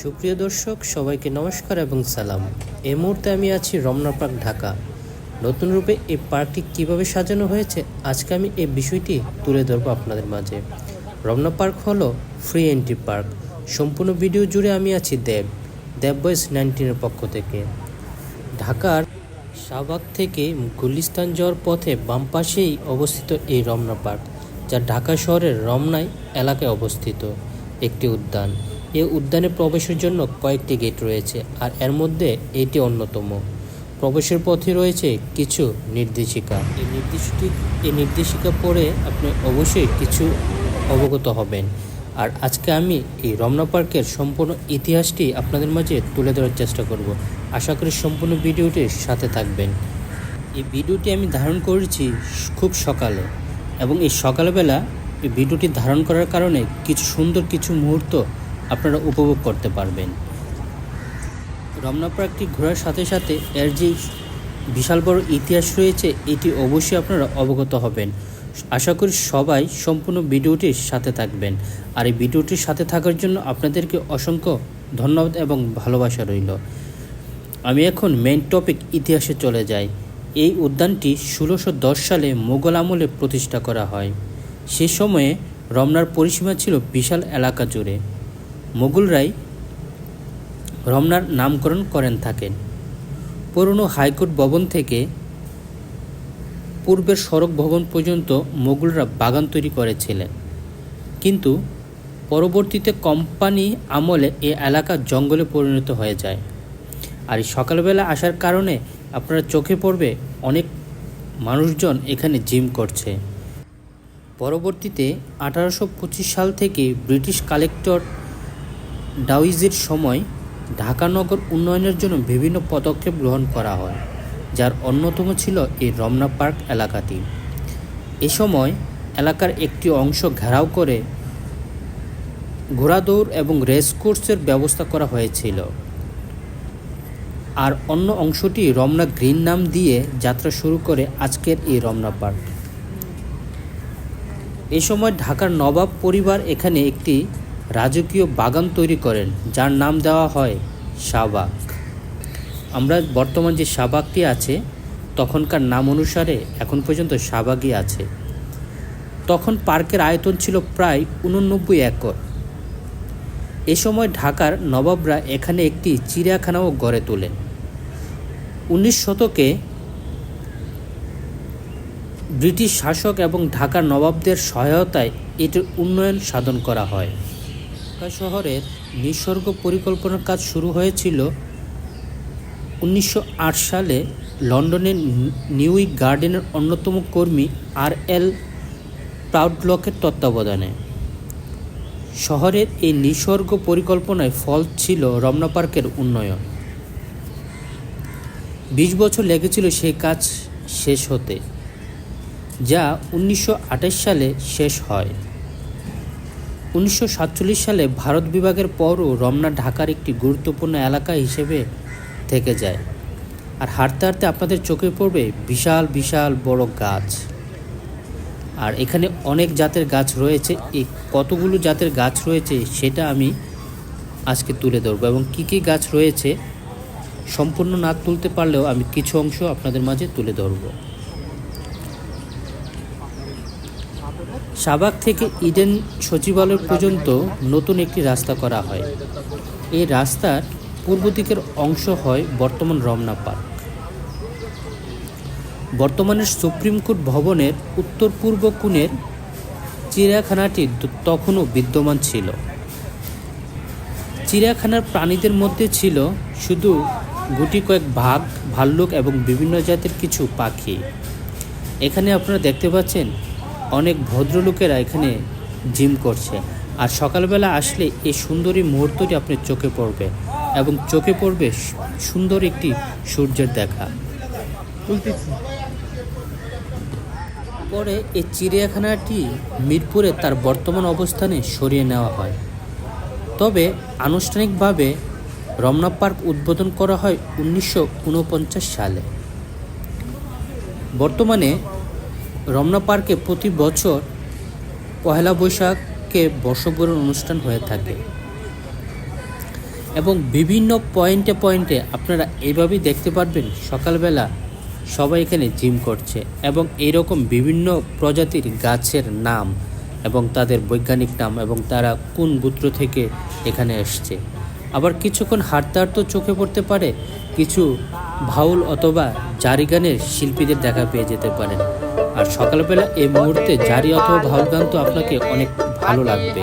সুপ্রিয় দর্শক, সবাইকে নমস্কার এবং সালাম। এই মুহূর্তে আমি আছি রমনা পার্ক, ঢাকা। নতুন রূপে এই পার্কটি কীভাবে সাজানো হয়েছে, আজকে আমি এই বিষয়টি তুলে ধরবো আপনাদের মাঝে। রমনা পার্ক হলো ফ্রি এন্ট্রি পার্ক সম্পূর্ণ ভিডিও জুড়ে আমি আছি দেব দেব বয়েস নাইনটিনের পক্ষ থেকে। ঢাকার শাহবাগ থেকে গুলিস্তান যাওয়ার পথে বাম পাশেই অবস্থিত এই রমনা পার্ক, যা ঢাকা শহরের রমনায় এলাকায় অবস্থিত একটি উদ্যান। এই উদ্যানে প্রবেশের জন্য কয়েকটি গেট রয়েছে, আর এর মধ্যে এটি অন্যতম। প্রবেশের পথে রয়েছে কিছু নির্দেশিকা। এই নির্দেশটি এই নির্দেশিকা পড়ে আপনি অবশ্যই কিছু অবগত হবেন। আর আজকে আমি এই রমনা পার্কের সম্পূর্ণ ইতিহাসটি আপনাদের মাঝে তুলে ধরার চেষ্টা করব। আশা করি সম্পূর্ণ ভিডিওটির সাথে থাকবেন। এই ভিডিওটি আমি ধারণ করেছি খুব সকালে এবং এই সকালবেলা এই ভিডিওটি ধারণ করার কারণে কিছু সুন্দর কিছু মুহূর্ত আপনারা উপভোগ করতে পারবেন। রমনা পার্কটি ঘোরার সাথে সাথে এর যে বিশাল বড় ইতিহাস রয়েছে, এটি অবশ্যই আপনারা অবগত হবেন। আশা করি সবাই সম্পূর্ণ ভিডিওটির সাথে থাকবেন। আর এই ভিডিওটির সাথে থাকার জন্য আপনাদেরকে অসংখ্য ধন্যবাদ এবং ভালোবাসা রইল। আমি এখন মেন টপিক ইতিহাসে চলে যাই। এই উদ্যানটি ষোলোশো দশ সালে মোগল আমলে প্রতিষ্ঠা করা হয়। সে সময়ে রমনার পরিসীমা ছিল বিশাল এলাকা জুড়ে। মোগলরাই রমনার নামকরণ করেন থাকেন। পুরনো হাইকোর্ট ভবন থেকে পূর্বের সড়ক ভবন পর্যন্ত মোগলরা বাগান তৈরি করেছিলেন। কিন্তু পরবর্তীতে কোম্পানি আমলে এ এলাকা জঙ্গলে পরিণত হয়ে যায়। আর সকালবেলা আসার কারণে আপনারা চোখে পড়বে অনেক মানুষজন এখানে জিম করছে। পরবর্তীতে আঠারোশো পঁচিশ সাল থেকে ব্রিটিশ কালেক্টর ডাউইজের সময় ঢাকা নগর উন্নয়নের জন্য বিভিন্ন পদক্ষেপ গ্রহণ করা হয়, যার অন্যতম ছিল এই রমনা পার্ক এলাকাটি। এ সময় এলাকার একটি অংশ ঘেরাও করে ঘোড়াদৌড় এবং রেস কোর্সের ব্যবস্থা করা হয়েছিল। আর অন্য অংশটি রমনা গ্রিন নাম দিয়ে যাত্রা শুরু করে আজকের এই রমনা পার্ক। এ সময় ঢাকার নবাব পরিবার এখানে একটি রাজকীয় বাগান তৈরি করেন, যার নাম দেওয়া হয় শাহবাগ। আমরা বর্তমান যে শাহবাগটি আছে, তখনকার নাম অনুসারে এখন পর্যন্ত শাহবাগই আছে। তখন পার্কের আয়তন ছিল প্রায় উননব্বই একর। এ সময় ঢাকার নবাবরা এখানে একটি চিড়িয়াখানাও গড়ে তোলেন। উনিশ শতকে ব্রিটিশ শাসক এবং ঢাকার নবাবদের সহায়তায় এটির উন্নয়ন সাধন করা হয়। ঢাকা শহরের নিসর্গ পরিকল্পনার কাজ শুরু হয়েছিল উনিশশো আট সালে লন্ডনের নিউইক গার্ডেনের অন্যতম কর্মী আর এল প্রাউডলকের তত্ত্বাবধানে। শহরের এই নিসর্গ পরিকল্পনায় ফল ছিল রমনা পার্কের উন্নয়ন। বিশ বছর লেগেছিল সেই কাজ শেষ হতে, যা উনিশশো আঠাশ সালে শেষ হয়। উনিশশো সাতচল্লিশ সালে ভারত বিভাগের পরও রমনা ঢাকার একটি গুরুত্বপূর্ণ এলাকা হিসেবে থেকে যায়। আর হাঁটতে হাঁটতে আপনাদের চোখে পড়বে বিশাল বিশাল বড় গাছ। আর এখানে অনেক জাতের গাছ রয়েছে। এই কতগুলো জাতের গাছ রয়েছে সেটা আমি আজকে তুলে ধরবো এবং কী কী গাছ রয়েছে সম্পূর্ণ না তুলতে পারলেও আমি কিছু অংশ আপনাদের মাঝে তুলে ধরবো। শাহবাগ থেকে ইডেন সচিবালয় পর্যন্ত নতুন একটি রাস্তা করা হয়। এই রাস্তার পূর্ব দিকের অংশ হয় বর্তমান রমনা পার্ক। বর্তমানের সুপ্রিম কোর্ট ভবনের উত্তর পূর্ব কোণের চিড়িয়াখানাটি তখনও বিদ্যমান ছিল। চিড়িয়াখানার প্রাণীদের মধ্যে ছিল শুধু গুটি কয়েক ভাগ, ভাল্লুক এবং বিভিন্ন জাতের কিছু পাখি। এখানে আপনারা দেখতে পাচ্ছেন অনেক ভদ্রলোকেরা এখানে জিম করছে। আর সকালবেলা আসলে এই সুন্দরী মুহূর্তটি আপনার চোখে পড়বে এবং চোখে পড়বে সুন্দর একটি সূর্যের দেখা। পরে এই চিড়িয়াখানাটি মিরপুরে তার বর্তমান অবস্থানে সরিয়ে নেওয়া হয়। তবে আনুষ্ঠানিকভাবে রমনা পার্ক উদ্বোধন করা হয় উনিশশো ঊনপঞ্চাশ সালে। বর্তমানে রমনা পার্কে প্রতি বছর পহেলা বৈশাখকে বর্ষবরণ অনুষ্ঠান হয়ে থাকে। এবং বিভিন্ন পয়েন্টে পয়েন্টে আপনারা এইভাবেই দেখতে পারবেন, সকালবেলা সবাই এখানে জিম করছে এবং এইরকম বিভিন্ন প্রজাতির গাছের নাম এবং তাদের বৈজ্ঞানিক নাম এবং তারা কোন গোত্র থেকে এখানে এসছে। আবার কিছুক্ষণ হাঁটতে হাঁটতেও চোখে পড়তে পারে, কিছু ভাউল অথবা জারিগানের শিল্পীদের দেখা পেয়ে যেতে পারেন। আর সকালবেলা এই মুহূর্তে জারি অথবা ভাউল গান তো আপনাকে অনেক ভালো লাগবে।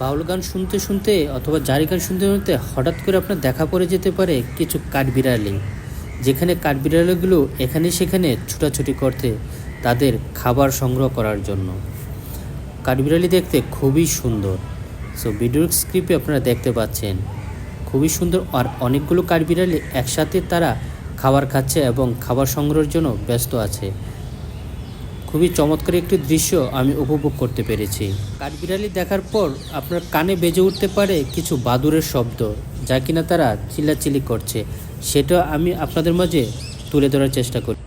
বাউল গান শুনতে শুনতে অথবা জারি গান শুনতে শুনতে হঠাৎ করে আপনার দেখা পড়ে যেতে পারে কিছু কাঠবিড়ালি। যেখানে কাঠবিড়ালিগুলো এখানে সেখানে ছুটাছুটি করতে তাদের খাবার সংগ্রহ করার জন্য। কাঠবিড়ালি দেখতে খুবই সুন্দর। সো ভিডিওর স্ক্রিপে আপনারা দেখতে পাচ্ছেন। খুবই সুন্দর আর অনেকগুলো কাঠবিড়ালি একসাথে তারা খাবার খাচ্ছে এবং খাবার সংগ্রহের জন্য ব্যস্ত আছে। খুবই চমৎকার একটি দৃশ্য আমি উপভোগ করতে পেরেছি। কাঠবিড়ালি দেখার পর আপনার কানে বেজে উঠতে পারে কিছু বাদুরের শব্দ, যা কিনা তারা চিল্লাচিল্লি করছে। সেটা আমি আপনাদের মাঝে তুলে ধরার চেষ্টা করি।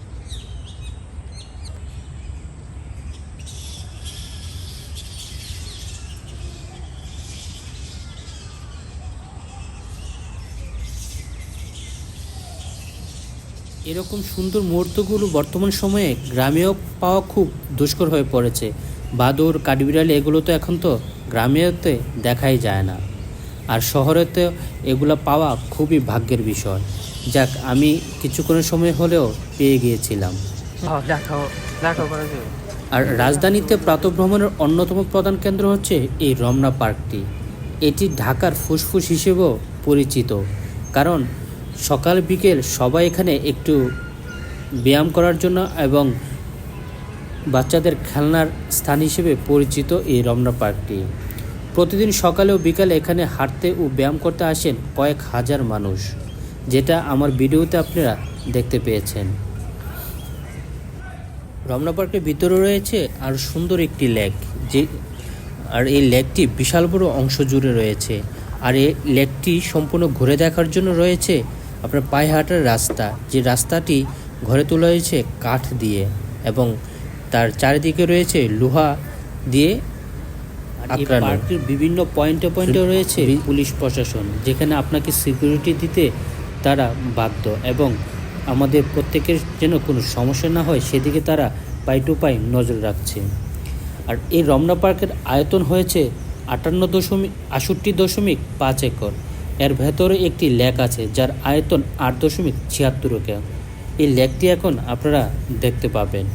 এরকম সুন্দর মুহূর্তগুলো বর্তমান সময়ে গ্রামেও পাওয়া খুব দুষ্কর হয়ে পড়েছে। বাদুর কাঠবিড়ালি এগুলো তো এখন তো গ্রামেতে দেখাই যায় না। আর শহরেতে এগুলো পাওয়া খুবই ভাগ্যের বিষয়। যাক আমি কিছুক্ষণের সময় হলেও পেয়ে গিয়েছিলাম। আর রাজধানীতে প্রাতভ্রমণের অন্যতম প্রধান কেন্দ্র হচ্ছে এই রমনা পার্কটি। এটি ঢাকার ফুসফুস হিসেবেও পরিচিত। কারণ সকাল, বিকেল সবাই এখানে একটু ব্যায়াম করার জন্য এবং বাচ্চাদের খেলনার স্থান হিসেবে পরিচিত এই রমনা পার্কটি। প্রতিদিন সকালে ও বিকালে এখানে হাঁটতে ও ব্যায়াম করতে আসেন কয়েক হাজার মানুষ, যেটা আমার ভিডিওতে আপনারা দেখতে পেয়েছেন। রমনা পার্কের ভিতরে রয়েছে আর সুন্দর একটি লেক, যে আর এই লেকটি বিশাল বড় অংশ জুড়ে রয়েছে। আর এই লেকটি সম্পূর্ণ ঘুরে দেখার জন্য রয়েছে আপনার পায়ে হাঁটার রাস্তা যে রাস্তাটি ঘরে তোলা হয়েছে কাঠ দিয়ে এবং তার চারিদিকে রয়েছে লোহা দিয়ে বিভিন্ন পয়েন্টে পয়েন্টে রয়েছে পুলিশ প্রশাসন যেখানে আপনাকে সিকিউরিটি দিতে তারা বাধ্য এবং আমাদের প্রত্যেকের যেন কোনো সমস্যা না হয় সেদিকে তারা পাই টু পাই নজর রাখছে। আর এই রমনা পার্কের আয়তন হয়েছে আটান্ন দশমিক আষট্টি দশমিক পাঁচ একর। এর ভেতরে একটি লেক আছে, যার আয়তন আট দশমিক ছিয়াত্তর এই লেকটি এখন আপনারা দেখতে পাবেন।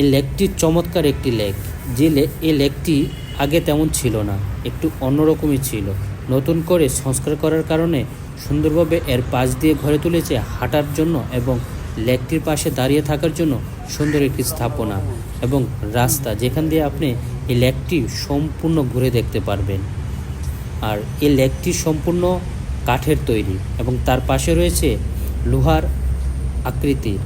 এই লেকটি চমৎকার একটি লেক। যে এই লেকটি আগে তেমন ছিল না, একটু অন্যরকমই ছিল। নতুন করে সংস্কার করার কারণে সুন্দরভাবে এর পাশ দিয়ে ঘরে তুলেছে হাঁটার জন্য এবং লেকটির পাশে দাঁড়িয়ে থাকার জন্য সুন্দর একটি স্থাপনা এবং রাস্তা, যেখান দিয়ে আপনি এই লেকটি সম্পূর্ণ ঘুরে দেখতে পারবেন। আর এই লেকটি সম্পূর্ণ কাঠের তৈরি এবং তার পাশে রয়েছে লোহার আকৃতির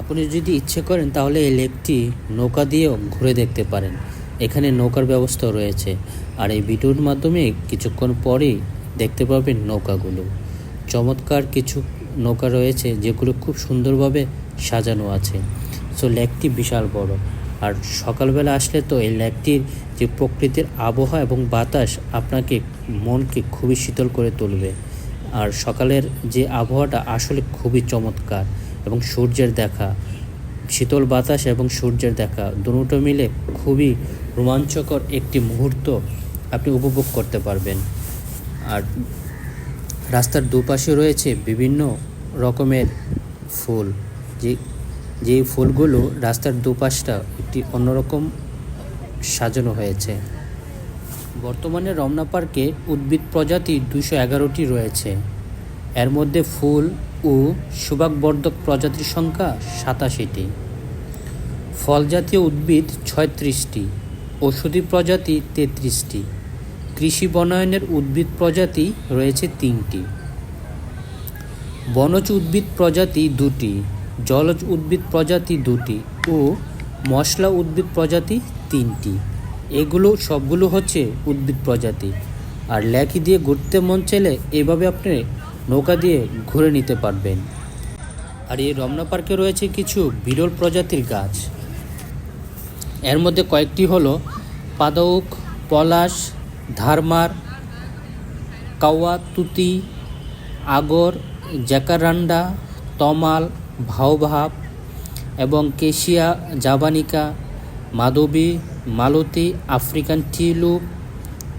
আপনি যদি ইচ্ছে করেন তাহলে এই লেকটি নৌকা দিয়েও ঘুরে দেখতে পারেন। এখানে নৌকার ব্যবস্থাও রয়েছে। আর এই ভিডিওর মাধ্যমে কিছুক্ষণ পরেই দেখতে পাবেন নৌকাগুলো। চমৎকার কিছু নৌকা রয়েছে যেগুলো খুব সুন্দরভাবে সাজানো আছে। সো লেকটি বিশাল বড়। আর সকালবেলা আসলে তো এই লেকটির যে প্রকৃতির আবহাওয়া এবং বাতাস আপনাকে মনকে খুবই শীতল করে তুলবে। আর সকালের যে আবহাওয়াটা আসলে খুবই চমৎকার এবং সূর্যের দেখা, শীতল বাতাস এবং সূর্যের দেখা দুটো মিলে খুবই রোমাঞ্চকর একটি মুহূর্ত আপনি উপভোগ করতে পারবেন। আর রাস্তার দুপাশে রয়েছে বিভিন্ন রকমের ফুল। যে যেই ফুলগুলো রাস্তার দুপাশটা একটি অন্যরকম সাজানো হয়েছে। বর্তমানে রমনা পার্কে উদ্ভিদ প্রজাতি দুশো এগারোটি রয়েছে। এর মধ্যে ফুল ও সুবাকবর্ধক প্রজাতির সংখ্যা সাতাশিটি। ফল জাতীয় উদ্ভিদ ছয়ত্রিশটি। ঔষধি প্রজাতি তেত্রিশটি। কৃষি বনায়নের উদ্ভিদ প্রজাতি রয়েছে তিনটি। বনজ উদ্ভিদ প্রজাতি দুটি, জলজ উদ্ভিদ প্রজাতি দুটি ও মশলা উদ্ভিদ প্রজাতি তিনটি। এগুলো সবগুলো হচ্ছে উদ্ভিদ প্রজাতি। আর ল্যাকি দিয়ে ঘুরতে মন চাইলে এভাবে আপনি নৌকা দিয়ে ঘুরে নিতে পারবেন। আর এই রমনা পার্কে রয়েছে কিছু বিরল প্রজাতির গাছ। এর মধ্যে কয়েকটি হলো পাদক, পলাশ ধারমার কাওয়া তুতি, আগর জ্যাকারান্ডা তমাল, ভাওভাব এবং কেশিয়া, জাবানিকা মাধবী মালতী, আফ্রিকান টিলুপ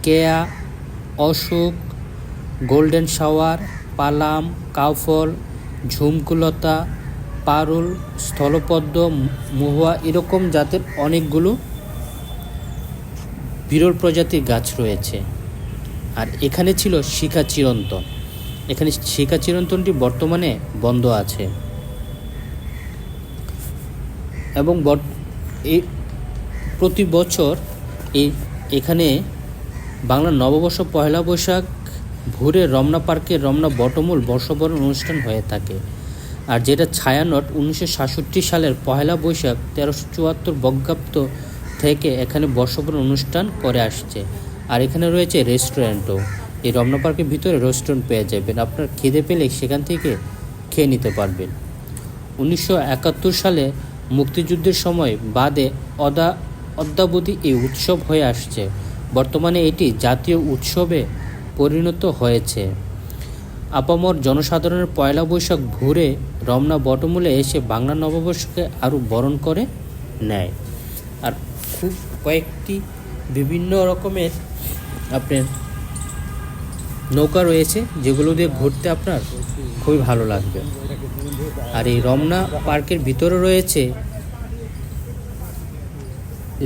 কেয়া, অশোক, গোল্ডেন শাওয়ার, পালাম, কাউফল, ঝুমকুলতা, পারুল, স্থলপদ্ম, মহুয়া, এরকম জাতের অনেকগুলো বিরল প্রজাতির গাছ রয়েছে। আর এখানে ছিল শিখা চিরন্তন। এখানে শিখা চিরন্তনটি বর্তমানে বন্ধ আছে। এবং এই প্রতি বছর এই এখানে বাংলা নববর্ষ পয়লা বৈশাখ ভোরে রমনা পার্কে রমনা বটমূল বর্ষবরণ অনুষ্ঠান হয়ে থাকে। আর যেটা ছায়ানট উনিশশো সাতষট্টি সালের পয়লা বৈশাখ তেরোশো চুয়াত্তর বজ্ঞাব্দ থেকে এখানে বর্ষবরণ অনুষ্ঠান করে আসছে। আর এখানে রয়েছে রেস্টুরেন্টও। এই রমনা পার্কের ভিতরে রেস্টুরেন্ট পেয়ে যাবেন। আপনার খিদে পেলে সেখান থেকে খেয়ে নিতে পারবেন। উনিশশো একাত্তর সালে মুক্তিযুদ্ধের সময় বাদে অদা, অদ্যাবধি এই উৎসব হয়ে আসছে। বর্তমানে এটি জাতীয় উৎসবে পরিণত হয়েছে। আপামর জনসাধারণের পয়লা বৈশাখ ভোরে রমনা বটমূলে এসে বাংলা নববর্ষকে আরও বরণ করে নেয়। আর খুব কয়েকটি বিভিন্ন রকমের আপনার নৌকা রয়েছে, যেগুলো দিয়ে ঘুরতে আপনার খুবই ভালো লাগবে। আর এই রমনা পার্কের ভিতরে রয়েছে,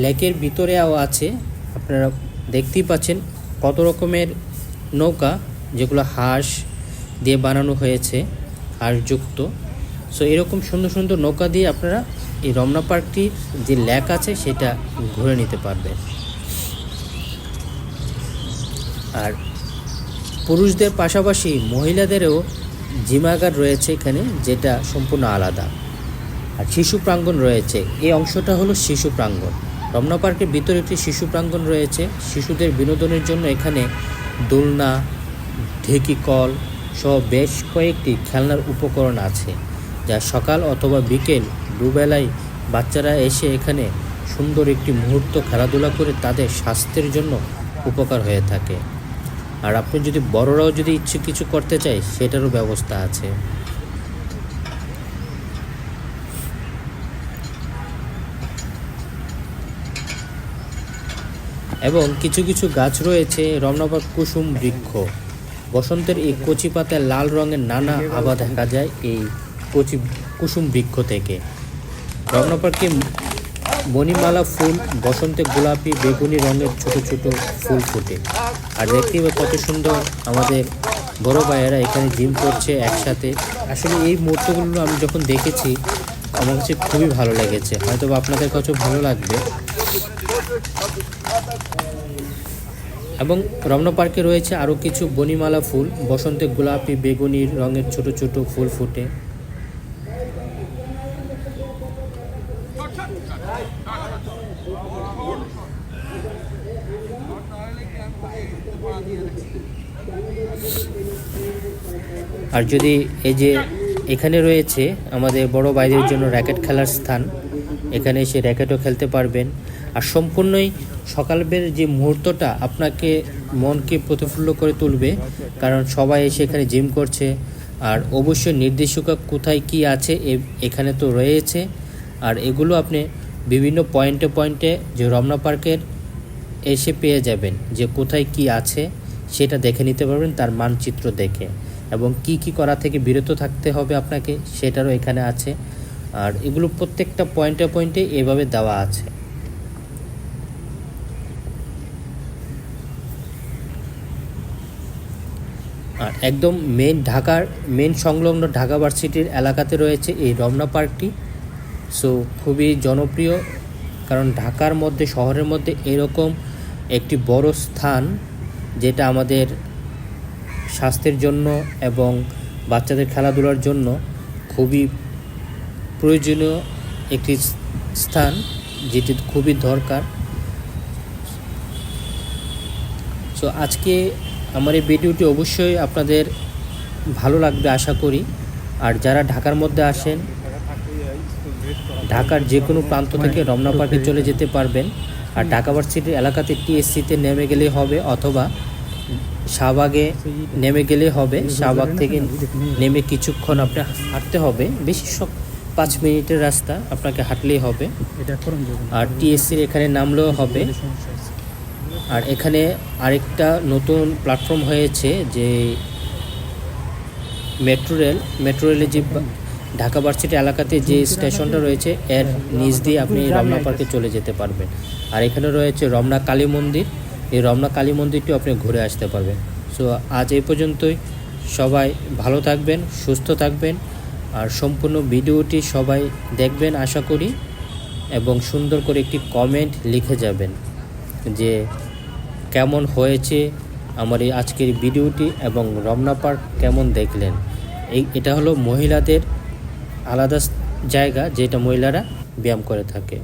লেকের ভিতরেও আছে, আপনারা দেখতেই পাচ্ছেন কত রকমের নৌকা, যেগুলো হাঁস দিয়ে বানানো হয়েছে, হাঁসযুক্ত। সো এরকম সুন্দর সুন্দর নৌকা দিয়ে আপনারা এই রমনা পার্কটির যে ল্যাক আছে সেটা ঘুরে নিতে পারবেন আর পুরুষদের পাশাপাশি মহিলাদেরও জিমাগার রয়েছে এখানে, যেটা সম্পূর্ণ আলাদা। আর শিশু প্রাঙ্গণ রয়েছে। এই অংশটা হলো শিশু প্রাঙ্গণ। রমনা পার্কের ভিতরে একটি শিশু প্রাঙ্গণ রয়েছে। শিশুদের বিনোদনের জন্য এখানে দোলনা, ঢেকি কল সহ বেশ কয়েকটি খেলনার উপকরণ আছে, যা সকাল অথবা বিকেল দুবেলায় বাচ্চারা এসে এখানে সুন্দর একটি মুহূর্ত খেলাধুলা করে তাদের স্বাস্থ্যের জন্য উপকার হয়ে থাকে। আর আপনি যদি বড়রাও যদি ইচ্ছে কিছু করতে চায়, সেটারও ব্যবস্থা আছে। এবং কিছু কিছু গাছ রয়েছে, রমনাবাগ কুসুম বৃক্ষ। বসন্তের এই কচি পাতায় লাল রঙের নানা আভা দেখা যায় এই কচি কুসুম বৃক্ষ থেকে। রমনাপার্কে মণিমালা ফুল, বসন্তে গোলাপি, বেগুনি রঙের ছোট ছোট ফুল ফোটে। আর দেখতে কত সুন্দর আমাদের বড় ভাইয়েরা এখানে জিম করছে একসাথে। আসলে এই মুহূর্তগুলো আমি যখন দেখেছি, আমার কাছে খুবই ভালো লেগেছে। হয়তো আপনাদের কাছেও ভালো লাগবে। এবং রমনা পার্কে রয়েছে আরও কিছু বনিমালা ফুল, বসন্তে গোলাপি, বেগুনি রঙের ছোট ছোট ফুল ফুটে। আর যদি এই যে এখানে রয়েছে আমাদের বড় বাইরের জন্য র্যাকেট খেলার স্থান, এখানে এসে র্যাকেটও খেলতে পারবেন। আর সম্পূর্ণই সকালের যে মুহূর্তটা আপনাকে মনকে প্রতিফুল্ল করে তুলবে, কারণ সবাই এসে এখানে জিম করছে। আর অবশ্যই নির্দেশিকা কোথায় কি আছে এখানে তো রয়েছে। আর এগুলো আপনি বিভিন্ন পয়েন্টে পয়েন্টে যে রমনা পার্কের এসে পেয়ে যাবেন যে কোথায় কি আছে, সেটা দেখে নিতে পারবেন, তার মানচিত্র দেখে। এবং কি কি করা থেকে বিরত থাকতে হবে আপনাকে, সেটারও এখানে আছে। আর এগুলো প্রত্যেকটা পয়েন্টে পয়েন্টে এভাবে দেওয়া আছে। আর একদম মেন ঢাকার মেন সংলগ্ন ঢাকা ভার্সিটির এলাকাতে রয়েছে এই রমনা পার্কটি। সো খুবই জনপ্রিয়, কারণ ঢাকার মধ্যে, শহরের মধ্যে এরকম একটি বড় স্থান, যেটা আমাদের স্বাস্থ্যের জন্য এবং বাচ্চাদের খেলাধুলার জন্য খুবই প্রয়োজনীয় একটি স্থান, যেটি খুবই দরকার। সো আজকে আমার এই ভিডিওটি অবশ্যই আপনাদের ভালো লাগবে, আশা করি। আর যারা ঢাকার মধ্যে আসেন ঢাকার যে কোনো প্রান্ত থেকে রমনা পার্কে চলে যেতে পারবেন। আর ঢাকা ভার্সিটির এলাকাতে টিএসসিতে নেমে গেলেই হবে অথবা শাহবাগে নেমে গেলেই হবে। শাহবাগ থেকে নেমে কিছুক্ষণ আপনার হাঁটতে হবে। বেশি সব পাঁচ মিনিটের রাস্তা আপনাকে হাঁটলেই হবে। আর টিএসসির এখানে নামলেও হবে। আর এখানে আরেকটা নতুন প্ল্যাটফর্ম হয়েছে যে মেট্রো রেল। মেট্রো রেলে যে ঢাকা ভার্সিটি এলাকাতে যে স্টেশনটা রয়েছে, এর নিচ দিয়ে আপনি রমনা পার্কে চলে যেতে পারবেন। আর এখানে রয়েছে রমনা কালী মন্দির। এই রমনা কালী মন্দিরটি আপনি ঘুরে আসতে পারবেন। সো আজ এই পর্যন্তই। সবাই ভালো থাকবেন, সুস্থ থাকবেন। আর সম্পূর্ণ ভিডিওটি সবাই দেখবেন, আশা করি। এবং সুন্দর করে একটি কমেন্ট লিখে যাবেন যে কেমন হয়েছে আমার এই আজকের ভিডিওটি এবং রমনা পার্ক কেমন দেখলেন। এই, এটা হলো মহিলাদের আলাদা জায়গা যেটা মহিলারা ব্যায়াম করে থাকে।